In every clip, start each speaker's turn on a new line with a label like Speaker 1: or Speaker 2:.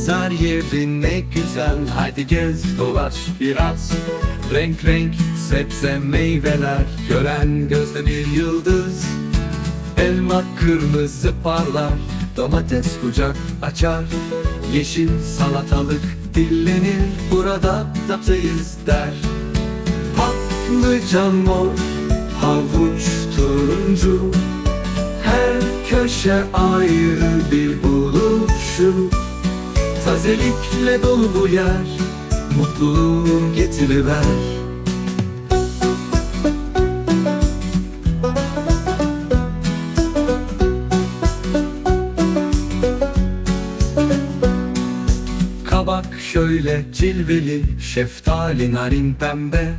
Speaker 1: Pazar yeri ne güzel. Hadi gez dolaş biraz. Renk renk sebze meyveler Gören gözde bir yıldız. Elma kırmızı parlar Domates kucak açar. Yeşil salatalık dillenir Burada tatlıyız der. Patlıcan mor Havuç turuncu. Her köşe ayrı bir buluşu Tazelikle dolu bu yer. Mutluluğu getiriver. Kabak şöyle cilveli Şeftali narin pembe.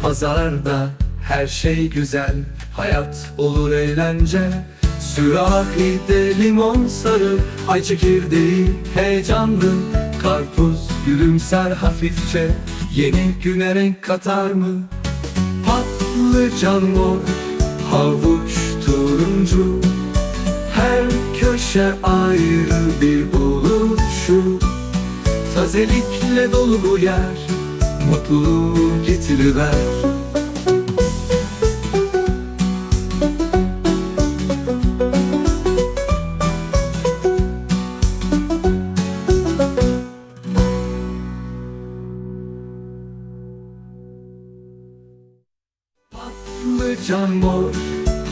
Speaker 1: Pazarda her şey güzel Hayat olur eğlence Sürahide limon sarı Ay çekirdeği heyecanlı. Karpuz gülümser hafifçe Yeni güne renk katar mı? Patlıcan mor Havuç turuncu. Her köşe ayrı bir buluşu. Tazelikle dolu bu yer Mutluluğu getiriver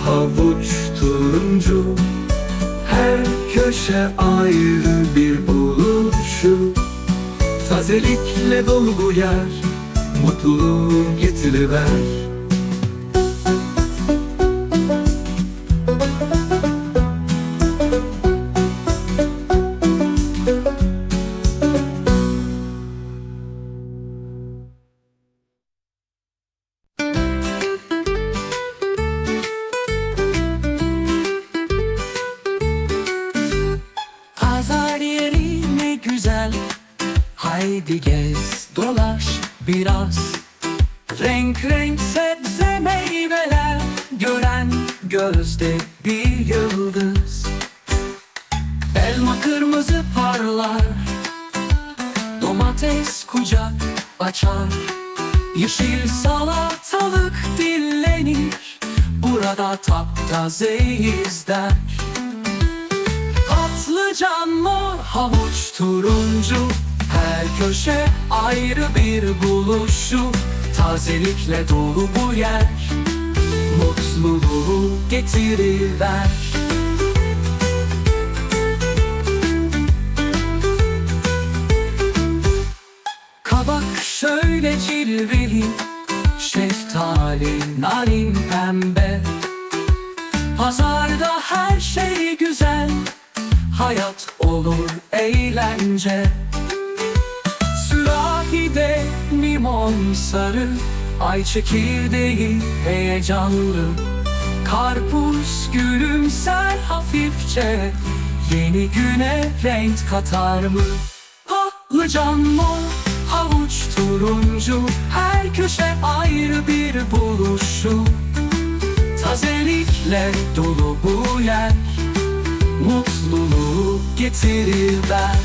Speaker 1: Havuç turuncu. Her köşe ayrı bir buluşu. Tazelikle dolu bu yer Mutluluğu getiriver
Speaker 2: güzel Haydi gez dolaş biraz. Renk renk sebze meyveler Gören gözde bir yıldız. Elma kırmızı parlar Domates kucak açar. Yeşil salatalık dillenir Burada taptazeyiz der Patlıcan mor, havuç turuncu. Her köşe ayrı bir buluşu. Tazelikle dolu bu yer. Mutluluğu getiriver. Kabak şöyle cilveli Şeftali, narin pembe. Pazarda her şey güzel Hayat olur eğlence. Sürahide limon sarı Ay çekirdeği heyecanlı. Karpuz gülümser hafifçe Yeni güne renk katar mı? Patlıcan mor, havuç turuncu Her köşe ayrı bir buluşu. Tazelikle dolu bu yer Mutluluğu getiriver.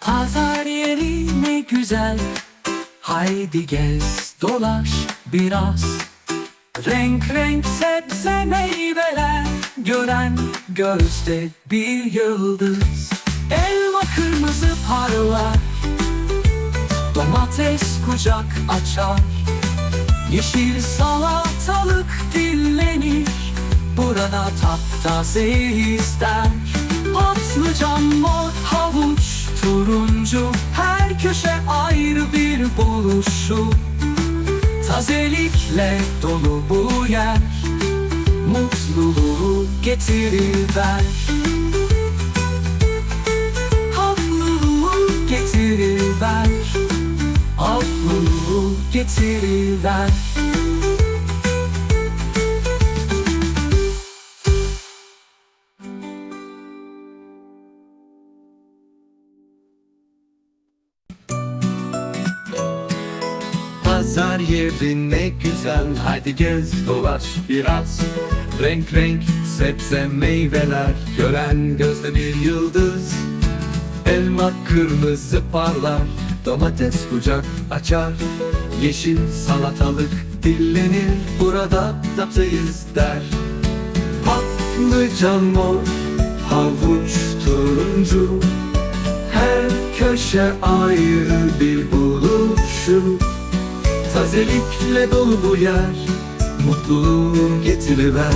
Speaker 2: Pazar yeri güzel. Haydi gez dolaş biraz. Renk renk sebze meyveler Gören gözde bir yıldız. Elma kırmızı parlar Domates kucak açar. Yeşil salatalık dillenir Burada taptazeyiz der Patlıcan mor havuç turuncu Her köşe ayrı bir buluşu. Tazelikle dolu bu yer Mutluluğu getiriver. Haklılığı getiriver. Haklılığı getiriver
Speaker 1: Pazar yeri ne güzel. Hadi gez dolaş biraz. Renk renk sebze meyveler Gören gözde bir yıldız. Elma kırmızı parlar Domates kucak açar. Yeşil salatalık dillenir Burada tatlıyız der. Patlıcan mor Havuç turuncu. Her köşe ayrı bir buluşu Tazelikle dolu bu yer. Mutluluğu getiriver.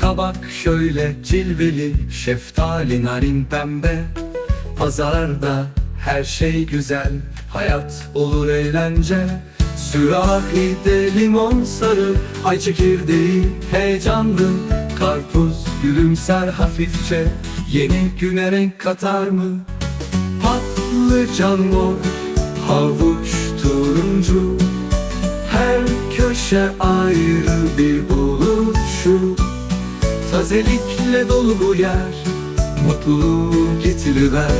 Speaker 1: Kabak şöyle cilveli Şeftali narin pembe. Pazarda her şey güzel Hayat olur eğlence Sürahide limon sarı Ay çekirdeği heyecanlı. Karpuz gülümser hafifçe Yeni güne renk katar mı? Patlıcan mor Havuç turuncu. Her köşe ayrı bir buluşu. Tazelikle dolu bu yer Mutluluğu getiriver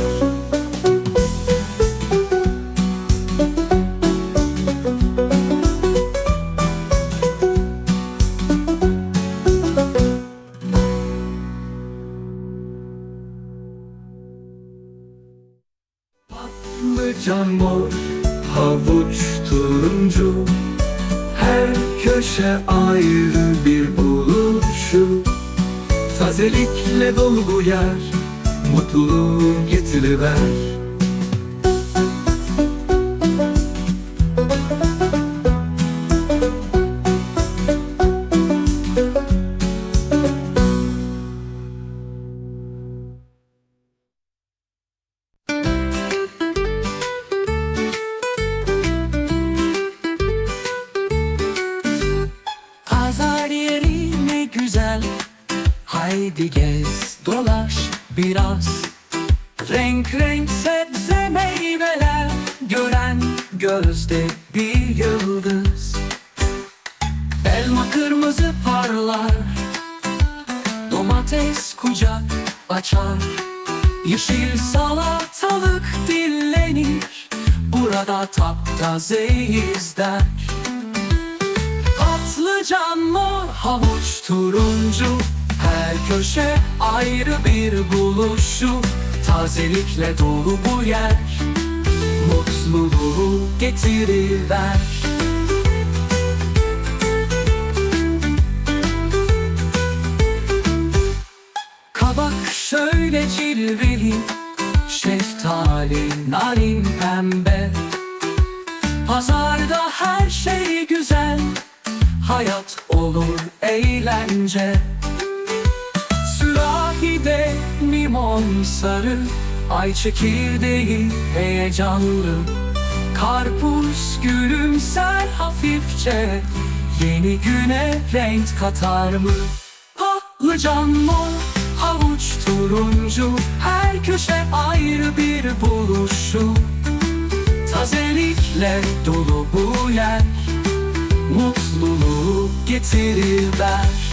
Speaker 1: Patlıcan mor? Havuç turuncu. Her köşe ayrı bir buluşu. Tazelikle dolu bu yer. Mutluluğu getiriver
Speaker 2: Haydi gez dolaş biraz. Renk renk sebze meyveler Gören gözde bir yıldız. Elma kırmızı parlar Domates kucak açar. Yeşil salatalık dillenir Burada taptazeyiz der. Patlıcan mor, havuç turuncu Her köşe ayrı bir buluşu. Tazelikle dolu bu yer. Mutluluğu getiriver. Kabak şöyle cilveli Şeftali, narin pembe. Pazarda her şey güzel Hayat olur eğlence limon sarı Ay çekirdeği heyecanlı. Karpuz gülümser hafifçe Yeni güne renk katar mı? Patlıcan mor, havuç turuncu Her köşe ayrı bir buluşu. Tazelikle dolu bu yer Mutluluğu getirirler